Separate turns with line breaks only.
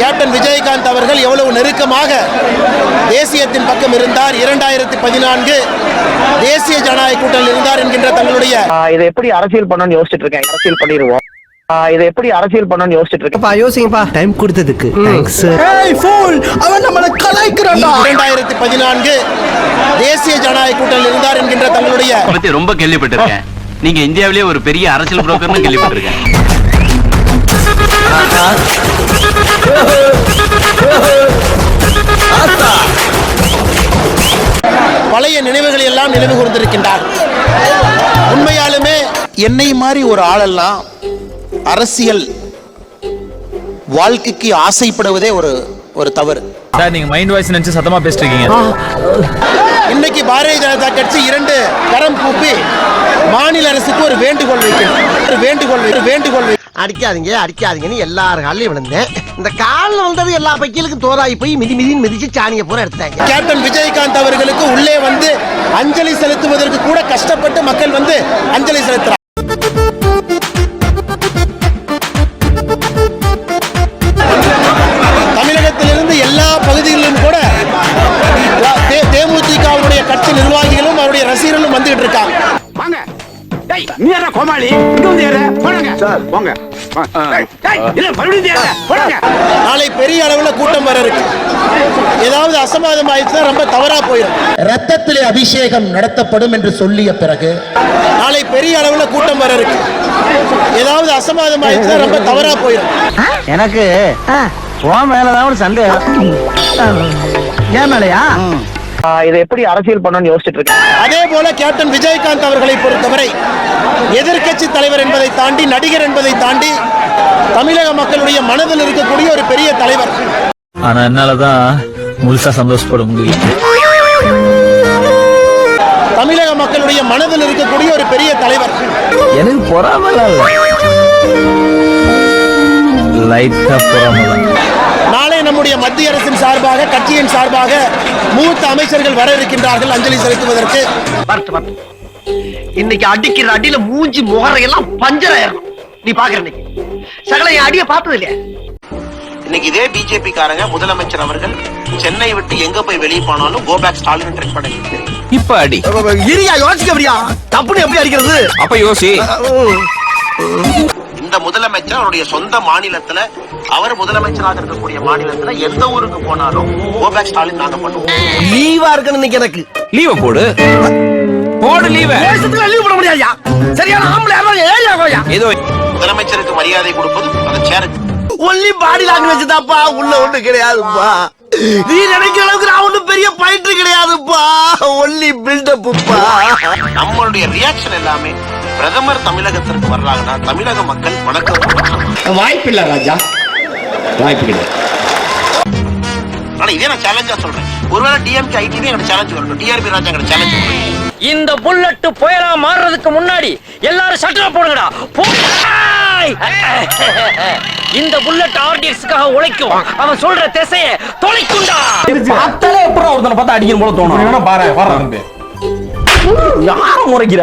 Captain Vijayakanth அவர்கள் எவ்வளவு நெருக்கமாக தேசியத்தின் பக்கம் இருந்தார்? இரண்டாயிரத்தி பதினான்கு தேசிய ஜனநாயக கூட்டணியில் இருந்தார் என்கின்ற தங்களுடைய
இதை எப்படி அரசியல் பண்ணணும்னு யோசிச்சுட்டு இருக்கேன். அரசியல் பண்ணிடுவோம். இதை எப்படி அரசியல் பண்ணணும்னு யோசிச்சுட்டு இருக்கேன்.
பா யோசிங்கப்பா. டைம் கொடுத்ததுக்கு தேங்க்ஸ் அவன் நம்மள கலாய்க்கிறான்டா.
இரண்டாயிரத்தி பதினான்கு தேசிய ஜனநாயக கூட்டணியில் இருந்தார் என்கின்ற தங்களுடைய
பத்தி ரொம்ப கேள்விப்பட்டிருக்கேன். நீங்க இந்தியாவிலேயே ஒரு பெரிய அரசியல் புரோக்கர்னு கேள்விப்பட்டிருக்கேன்.
பழைய நினைவுகளை எல்லாம் நினைவு கூர்ந்திருக்கின்றார். உண்மையாலுமே என்னை மாதிரி ஒரு ஆளெல்லாம் அரசியல் வாழ்க்கைக்கு ஆசைப்படுவதே ஒரு ஒரு தவறு.
சார் நீங்க மைண்ட் வாய்ஸ் நினைச்சு சத்தமா பேசிட்டு இருக்கீங்க
இன்னைக்கு பாரதிய ஜனதா கட்சி இரண்டு கரம் கூப்பி மாநில அரசுக்கு ஒரு வேண்டுகோள் வைக்கணும். ஒரு வேண்டுகோள் ஒரு வேண்டுகோள்
அடிக்காதீங்க அடிக்காதீங்கன்னு எல்லார் காலையும் விழுந்தேன். இந்த காலில் வந்தது எல்லா பைக்கிலுக்கும் தோதாகி போய் மிதி மிதின்னு மிதிச்சு சாணியை பூரா எடுத்தாங்க.
கேப்டன் விஜயகாந்த் அவர்களுக்கு உள்ளே வந்து அஞ்சலி செலுத்துவதற்கு கூட கஷ்டப்பட்டு மக்கள் வந்து அஞ்சலி செலுத்துறாங்க.
நீ யாரா கோமாளி? இங்க வந்து சார். போங்க. இல்ல மறுபடியும்
நாளை பெரிய அளவுல கூட்டம் வர இருக்கு. ஏதாவது அசம்பாதம் ஆயிடுச்சுன்னா ரொம்ப தவறா போயிடும். ரத்தத்திலே அபிஷேகம் நடத்தப்படும் என்று சொல்லிய பிறகு நாளை பெரிய அளவுல கூட்டம் வர இருக்கு. ஏதாவது அசம்பாதம் ஆயிடுச்சுன்னா ரொம்ப தவறா போயிடும்.
எனக்கு உன் மேலதான் ஒரு சந்தேகம். ஏன் மேலையா? இதை எப்படி அரசியல் பண்ணணும்னு யோசிச்சுட்டு இருக்கேன்.
அதே போல கேப்டன் விஜயகாந்த் அவர்களை பொறுத்தவரை எதிர்க்கட்சி தலைவர் என்பதை தாண்டி நடிகர் என்பதை தாண்டி தமிழக மக்களுடைய மனதில் இருக்கக்கூடிய ஒரு பெரிய தலைவர்.
ஆனா என்னாலதான் முழுசா சந்தோஷப்பட முடியல.
தமிழக மக்களுடைய மனதில் இருக்கக்கூடிய ஒரு பெரிய தலைவர்.
எனக்கு பொறாமலாம் இல்ல. லைட்டா பொறாமலாம்
நாளை நம்முடைய மத்திய அரசின் சார்பாக கட்சியின் சார்பாக மூத்த அமைச்சர்கள் வர இருக்கின்றார்கள் அஞ்சலி செலுத்துவதற்கு.
இன்னைக்கு அடிக்கிற அடியில மூஞ்சி முகரையெல்லாம் பஞ்சர் ஆயிரும் நீ பாக்குற இன்னைக்கு. சகல என் அடிய பார்த்தது இல்லையா?
இன்னைக்கு இதே பிஜேபி காரங்க முதலமைச்சர் அவர்கள் சென்னை விட்டு எங்க போய் வெளியே போனாலும் கோ பேக் ஸ்டாலின் ட்ரெக் பண்ண
இப்ப அடி.
இரியா யோசிக்க அப்படியா தப்புன்னு எப்படி அடிக்கிறது?
அப்ப யோசி.
முதலமைச்சர் அவருடைய சொந்த மாநிலத்துல அவர் முதலமைச்சராக இருக்கக்கூடிய மாநிலத்துல எந்த ஊருக்கு போனாலும் கோ பேக் ஸ்டாலின் நாங்க பண்ணுவோம்.
லீவா இருக்கணும் இன்னைக்கு எனக்கு.
லீவ போடு. போடு லீவ
தேசத்துல லீவ் பண்ண முடியாதுயா சரியான ஆம்பளை ஏரியா கோயா
ஏதோ
முதலமைச்சருக்கு மரியாதை கொடுப்பது அந்த சேருக்கு
ஒன்லி பாடி லாங்குவேஜ் தான்ப்பா உள்ள ஒண்ணு கிடையாதுப்பா. நீ நினைக்கிற அளவுக்கு நான் ஒண்ணும் பெரிய பாயிண்ட் கிடையாதுப்பா. ஒன்லி பில்டப்புப்பா
நம்மளுடைய ரியாக்ஷன் எல்லாமே பிரதமர் தமிழகத்திற்கு வர்றாங்கன்னா தமிழக மக்கள் வணக்கம்.
வாய்ப்பில்லை ராஜா. வாய்ப்பு கிடையாது.
ஆனா இதே நான் சேலஞ்சா சொல்றேன். ஒருவேளை டிஎம்கே ஐடிவி எனக்கு சேலஞ்ச் வரட்டும். டிஆர்பி ராஜா எனக்கு சேலஞ்ச்
இந்த புல்லட் புயலா மாறுறதுக்கு முன்னாடி எல்லாரும் ஷட்டர் போடுங்கடா! இந்த புல்லட் ஆர்டிஎக்ஸ்க்காக உழைக்கும். அவன் சொல்ற திசைய தொலைக்கும்டா.
பார்த்தாலே எப்பறம் ஒருத்தனை பார்த்தா அடிக்கணும் போல தோணும். பாரு வர்றாரு யார முறைக்கிற?